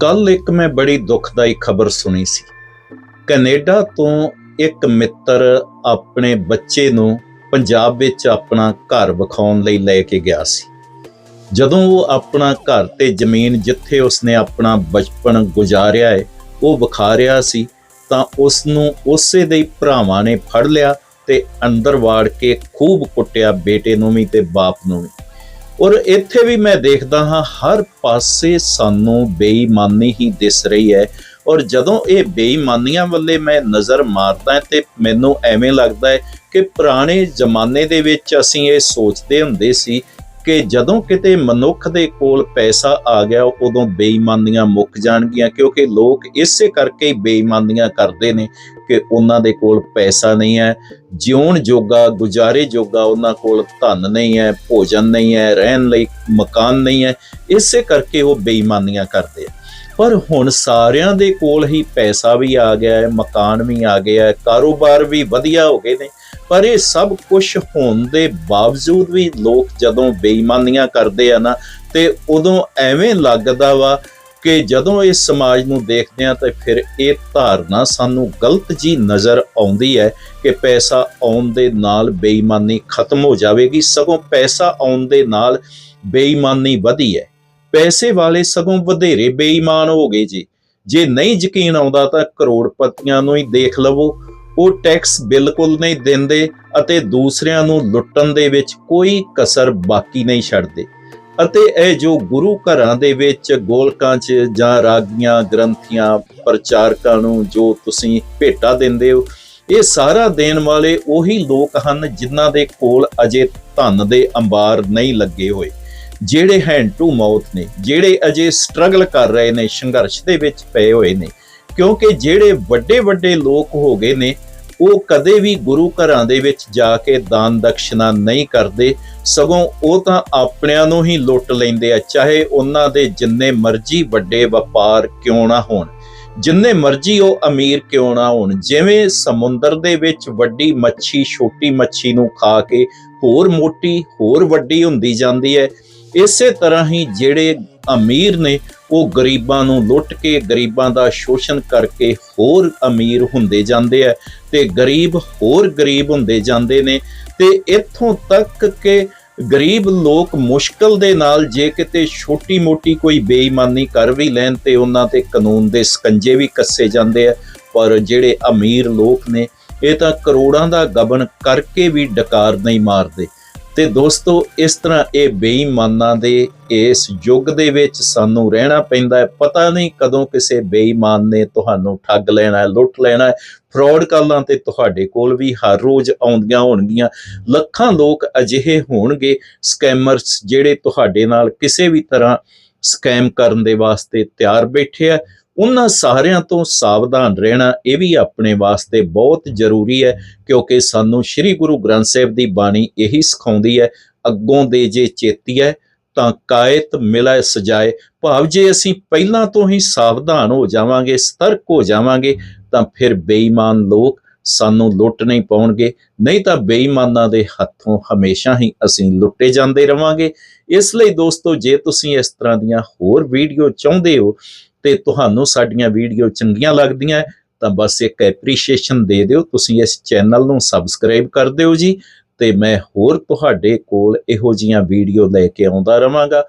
ਕੱਲ ਇੱਕ ਮੈਂ ਬੜੀ ਦੁਖਦਾਈ ਖਬਰ ਸੁਣੀ ਸੀ। ਕੈਨੇਡਾ ਤੋਂ ਇੱਕ ਮਿੱਤਰ ਆਪਣੇ ਬੱਚੇ ਨੂੰ ਪੰਜਾਬ ਵਿੱਚ ਆਪਣਾ ਘਰ ਵਿਖਾਉਣ ਲਈ ਲੈ ਕੇ ਗਿਆ ਸੀ। ਜਦੋਂ ਉਹ ਆਪਣਾ ਘਰ ਤੇ ਜ਼ਮੀਨ ਜਿੱਥੇ ਉਸਨੇ ਆਪਣਾ ਬਚਪਨ ਗੁਜ਼ਾਰਿਆ ਹੈ ਉਹ ਵਿਖਾ ਰਿਹਾ ਸੀ, ਤਾਂ ਉਸ ਨੂੰ ਉਸੇ ਦੇ ਭਰਾਵਾਂ ਨੇ ਫੜ ਲਿਆ ਤੇ ਅੰਦਰ ਵਾੜ ਕੇ ਖੂਬ ਕੁੱਟਿਆ ਬੇਟੇ ਨੂੰ ਵੀ ਤੇ ਬਾਪ ਨੂੰ ਵੀ। ਔਰ ਇੱਥੇ ਵੀ ਮੈਂ ਦੇਖਦਾ ਹਾਂ, ਹਰ ਪਾਸੇ ਸਾਨੂੰ ਬੇਈਮਾਨੀ ਹੀ ਦਿਸ ਰਹੀ ਹੈ। ਔਰ ਜਦੋਂ ਇਹ ਬੇਈਮਾਨੀਆਂ ਵੱਲੇ ਮੈਂ ਨਜ਼ਰ ਮਾਰਦਾ ਹਾਂ ਤੇ ਮੈਨੂੰ ਐਵੇਂ ਲੱਗਦਾ ਹੈ ਕਿ ਪੁਰਾਣੇ ਜ਼ਮਾਨੇ ਦੇ ਵਿੱਚ ਅਸੀਂ ਇਹ ਸੋਚਦੇ ਹੁੰਦੇ ਸੀ ਕਿ ਜਦੋਂ ਕਿਤੇ ਮਨੁੱਖ ਦੇ ਕੋਲ ਪੈਸਾ ਆ ਗਿਆ ਉਦੋਂ ਬੇਈਮਾਨੀਆਂ ਮੁੱਕ ਜਾਣਗੀਆਂ, ਕਿਉਂਕਿ ਲੋਕ ਇਸੇ ਕਰਕੇ ਹੀ ਬੇਈਮਾਨੀਆਂ ਕਰਦੇ ਨੇ ਕਿ ਉਹਨਾਂ ਦੇ ਕੋਲ ਪੈਸਾ ਨਹੀਂ ਹੈ, ਜਿਉਣ ਜੋਗਾ, ਗੁਜ਼ਾਰੇ ਜੋਗਾ ਉਹਨਾਂ ਕੋਲ ਧਨ ਨਹੀਂ ਹੈ, ਭੋਜਨ ਨਹੀਂ ਹੈ, ਰਹਿਣ ਲਈ ਮਕਾਨ ਨਹੀਂ ਹੈ, ਇਸੇ ਕਰਕੇ ਉਹ ਬੇਈਮਾਨੀਆਂ ਕਰਦੇ ਆ। ਪਰ ਹੁਣ ਸਾਰਿਆਂ ਦੇ ਕੋਲ ਹੀ ਪੈਸਾ ਵੀ ਆ ਗਿਆ ਹੈ, ਮਕਾਨ ਵੀ ਆ ਗਿਆ ਹੈ, ਕਾਰੋਬਾਰ ਵੀ ਵਧੀਆ ਹੋ ਗਏ ਨੇ ਪਰ ਇਹ ਸਭ ਕੁਝ ਹੋਣ ਦੇ ਬਾਵਜੂਦ ਵੀ ਲੋਕ ਜਦੋਂ ਬੇਈਮਾਨੀਆਂ ਕਰਦੇ ਆ ਨਾ, ਤੇ ਉਦੋਂ ਐਵੇਂ ਲੱਗਦਾ ਵਾ ਕਿ ਜਦੋਂ ਇਸ ਸਮਾਜ ਨੂੰ ਦੇਖਦੇ ਆ, ਤਾਂ ਫਿਰ ਇਹ ਧਾਰਨਾ ਸਾਨੂੰ ਗਲਤ ਜੀ ਨਜ਼ਰ ਆਉਂਦੀ ਹੈ ਕਿ ਪੈਸਾ ਆਉਣ ਦੇ ਨਾਲ ਬੇਈਮਾਨੀ ਖਤਮ ਹੋ ਜਾਵੇਗੀ, ਸਗੋਂ ਪੈਸਾ ਆਉਣ ਦੇ ਨਾਲ ਬੇਈਮਾਨੀ ਵਧੀ ਹੈ। ਪੈਸੇ ਵਾਲੇ ਸਗੋਂ ਵਧੇਰੇ ਬੇਈਮਾਨ ਹੋ ਗਏ ਜੀ। ਜੇ ਨਹੀਂ ਯਕੀਨ ਆਉਂਦਾ ਤਾਂ ਕਰੋੜਪਤੀਆਂ ਨੂੰ ਹੀ ਦੇਖ ਲਵੋ। ਉਹ ਟੈਕਸ ਬਿਲਕੁਲ ਨਹੀਂ ਦਿੰਦੇ ਅਤੇ ਦੂਸਰਿਆਂ ਨੂੰ ਲੁੱਟਣ ਦੇ ਵਿੱਚ ਕੋਈ ਕਸਰ ਬਾਕੀ ਨਹੀਂ ਛੱਡਦੇ। ਅਤੇ ਇਹ ਜੋ ਗੁਰੂ ਘਰਾਂ ਦੇ ਵਿੱਚ ਗੋਲਕਾਂ 'ਚ ਜਾਂ ਰਾਗੀਆਂ ਗ੍ਰੰਥੀਆਂ, ਪ੍ਰਚਾਰਕਾਂ ਨੂੰ ਜੋ ਤੁਸੀਂ ਭੇਟਾ ਦਿੰਦੇ ਹੋ, ਇਹ ਸਾਰਾ ਦੇਣ ਵਾਲੇ ਉਹੀ ਲੋਕ ਹਨ ਜਿਨ੍ਹਾਂ ਦੇ ਕੋਲ ਅਜੇ ਧਨ ਦੇ ਅੰਬਾਰ ਨਹੀਂ ਲੱਗੇ ਹੋਏ, ਜਿਹੜੇ ਹੈਂਡ ਟੂ ਮਾਊਥ ਨੇ, ਜਿਹੜੇ ਅਜੇ ਸਟਰਗਲ ਕਰ ਰਹੇ ਨੇ, ਸੰਘਰਸ਼ ਦੇ ਵਿੱਚ ਪਏ ਹੋਏ ਨੇ। ਕਿਉਂਕਿ ਜਿਹੜੇ ਵੱਡੇ ਵੱਡੇ ਲੋਕ ਹੋ ਗਏ ਨੇ ਉਹ ਕਦੇ ਵੀ ਗੁਰੂ ਘਰਾਂ ਦੇ ਵਿੱਚ ਜਾ ਕੇ ਦਾਨ ਦਕਸ਼ਨਾ ਨਹੀਂ ਕਰਦੇ, ਸਗੋਂ ਉਹ ਤਾਂ ਆਪਣਿਆਂ ਨੂੰ ਹੀ ਲੁੱਟ ਲੈਂਦੇ ਆ, ਚਾਹੇ ਉਹਨਾਂ ਦੇ ਜਿੰਨੇ ਮਰਜ਼ੀ ਵੱਡੇ ਵਪਾਰ ਕਿਉਂ ਨਾ ਹੋਣ। ਜਿੰਨੇ ਮਰਜ਼ੀ ਉਹ ਅਮੀਰ ਕਿਉਂ ਨਾ ਹੋਣ, ਜਿਵੇਂ ਸਮੁੰਦਰ ਦੇ ਵਿੱਚ ਵੱਡੀ ਮੱਛੀ ਛੋਟੀ ਮੱਛੀ ਨੂੰ ਖਾ ਕੇ ਹੋਰ ਮੋਟੀ, ਹੋਰ ਵੱਡੀ ਹੁੰਦੀ ਜਾਂਦੀ ਹੈ ਇਸੇ ਤਰ੍ਹਾਂ ਹੀ ਜਿਹੜੇ ਅਮੀਰ ਨੇ, ਉਹ ਗਰੀਬਾਂ ਨੂੰ ਲੁੱਟ ਕੇ, ਗਰੀਬਾਂ ਦਾ ਸ਼ੋਸ਼ਣ ਕਰਕੇ ਹੋਰ ਅਮੀਰ ਹੁੰਦੇ ਜਾਂਦੇ ਆ ਤੇ ਗਰੀਬ ਹੋਰ ਗਰੀਬ ਹੁੰਦੇ ਜਾਂਦੇ ਨੇ ਤੇ ਇੱਥੋਂ ਤੱਕ ਕਿ ਗਰੀਬ ਲੋਕ ਮੁਸ਼ਕਲ ਦੇ ਨਾਲ ਜੇ ਕਿਤੇ ਛੋਟੀ-ਮੋਟੀ ਕੋਈ ਬੇਈਮਾਨੀ ਕਰ ਵੀ ਲੈਣ ਤੇ ਉਹਨਾਂ ਤੇ ਕਾਨੂੰਨ ਦੇ ਸਕੰਜੇ ਵੀ ਕੱਸੇ ਜਾਂਦੇ ਆ, ਪਰ ਜਿਹੜੇ ਅਮੀਰ ਲੋਕ ਨੇ, ਇਹ ਤਾਂ ਕਰੋੜਾਂ ਦਾ ਗਬਨ ਕਰਕੇ ਵੀ ਡਕਾਰ ਨਹੀਂ ਮਾਰਦੇ। ਤੇ ਦੋਸਤੋ, ਇਸ ਤਰ੍ਹਾਂ ਇਹ ਬੇਈਮਾਨਾਂ ਦੇ ਇਸ ਯੁੱਗ ਦੇ ਵਿੱਚ ਸਾਨੂੰ ਰਹਿਣਾ ਪੈਂਦਾ ਹੈ। ਪਤਾ ਨਹੀਂ ਕਦੋਂ ਕਿਸੇ ਬੇਈਮਾਨ ਨੇ ਤੁਹਾਨੂੰ ਠੱਗ ਲੈਣਾ ਹੈ, ਲੁੱਟ ਲੈਣਾ ਹੈ। ਫਰਾਡ ਕਾਲਾਂ ਤੇ ਤੁਹਾਡੇ ਕੋਲ ਵੀ ਹਰ ਰੋਜ਼ ਆਉਂਦੀਆਂ ਹੋਣਗੀਆਂ। ਲੱਖਾਂ ਲੋਕ ਅਜਿਹੇ ਹੋਣਗੇ ਸਕੈਮਰਸ ਜਿਹੜੇ ਤੁਹਾਡੇ ਨਾਲ ਕਿਸੇ ਵੀ ਤਰ੍ਹਾਂ ਸਕੈਮ ਕਰਨ ਦੇ ਵਾਸਤੇ ਤਿਆਰ ਬੈਠੇ ਆ। ਉਹਨਾਂ ਸਾਰਿਆਂ ਤੋਂ ਸਾਵਧਾਨ ਰਹਿਣਾ ਇਹ ਵੀ ਆਪਣੇ ਵਾਸਤੇ ਬਹੁਤ ਜ਼ਰੂਰੀ ਹੈ, ਕਿਉਂਕਿ ਸਾਨੂੰ ਸ੍ਰੀ ਗੁਰੂ ਗ੍ਰੰਥ ਸਾਹਿਬ ਦੀ ਬਾਣੀ ਇਹੀ ਸਿਖਾਉਂਦੀ ਹੈ, ਅੱਗੋਂ ਦੇ ਜੇ ਚੇਤੀ ਹੈ ਤਾਂ ਕਾਇਤ ਮਿਲੈ ਸਜਾਏ, ਭਾਵ ਜੇ ਅਸੀਂ ਪਹਿਲਾਂ ਤੋਂ ਹੀ ਸਾਵਧਾਨ ਹੋ ਜਾਵਾਂਗੇ, ਸਤਰਕ ਹੋ ਜਾਵਾਂਗੇ, ਤਾਂ ਫਿਰ ਬੇਈਮਾਨ ਲੋਕ ਸਾਨੂੰ ਲੁੱਟ ਨਹੀਂ ਪਾਉਣਗੇ, ਨਹੀਂ ਤਾਂ ਬੇਈਮਾਨਾਂ ਦੇ ਹੱਥੋਂ ਹਮੇਸ਼ਾ ਹੀ ਅਸੀਂ ਲੁੱਟੇ ਜਾਂਦੇ ਰਵਾਂਗੇ। ਇਸ ਲਈ ਦੋਸਤੋ, ਜੇ ਤੁਸੀਂ ਇਸ ਤਰ੍ਹਾਂ ਦੀਆਂ ਹੋਰ ਵੀਡੀਓ ਚਾਹੁੰਦੇ ਹੋ ਤੇ ਤੁਹਾਨੂੰ ਸਾਡੀਆਂ ਵੀਡੀਓ ਚੰਗੀਆਂ ਲੱਗਦੀਆਂ ਤਾਂ ਬਸ ਇੱਕ ਐਪਰੀਸ਼ੀਏਸ਼ਨ ਦੇ ਦਿਓ। ਤੁਸੀਂ ਇਸ ਚੈਨਲ ਨੂੰ ਸਬਸਕ੍ਰਾਈਬ ਕਰ ਦਿਓ ਜੀ ਤੇ ਮੈਂ ਹੋਰ ਤੁਹਾਡੇ ਕੋਲ ਇਹੋ ਜੀਆਂ ਵੀਡੀਓ ਲੈ ਕੇ ਆਉਂਦਾ ਰਵਾਂਗਾ।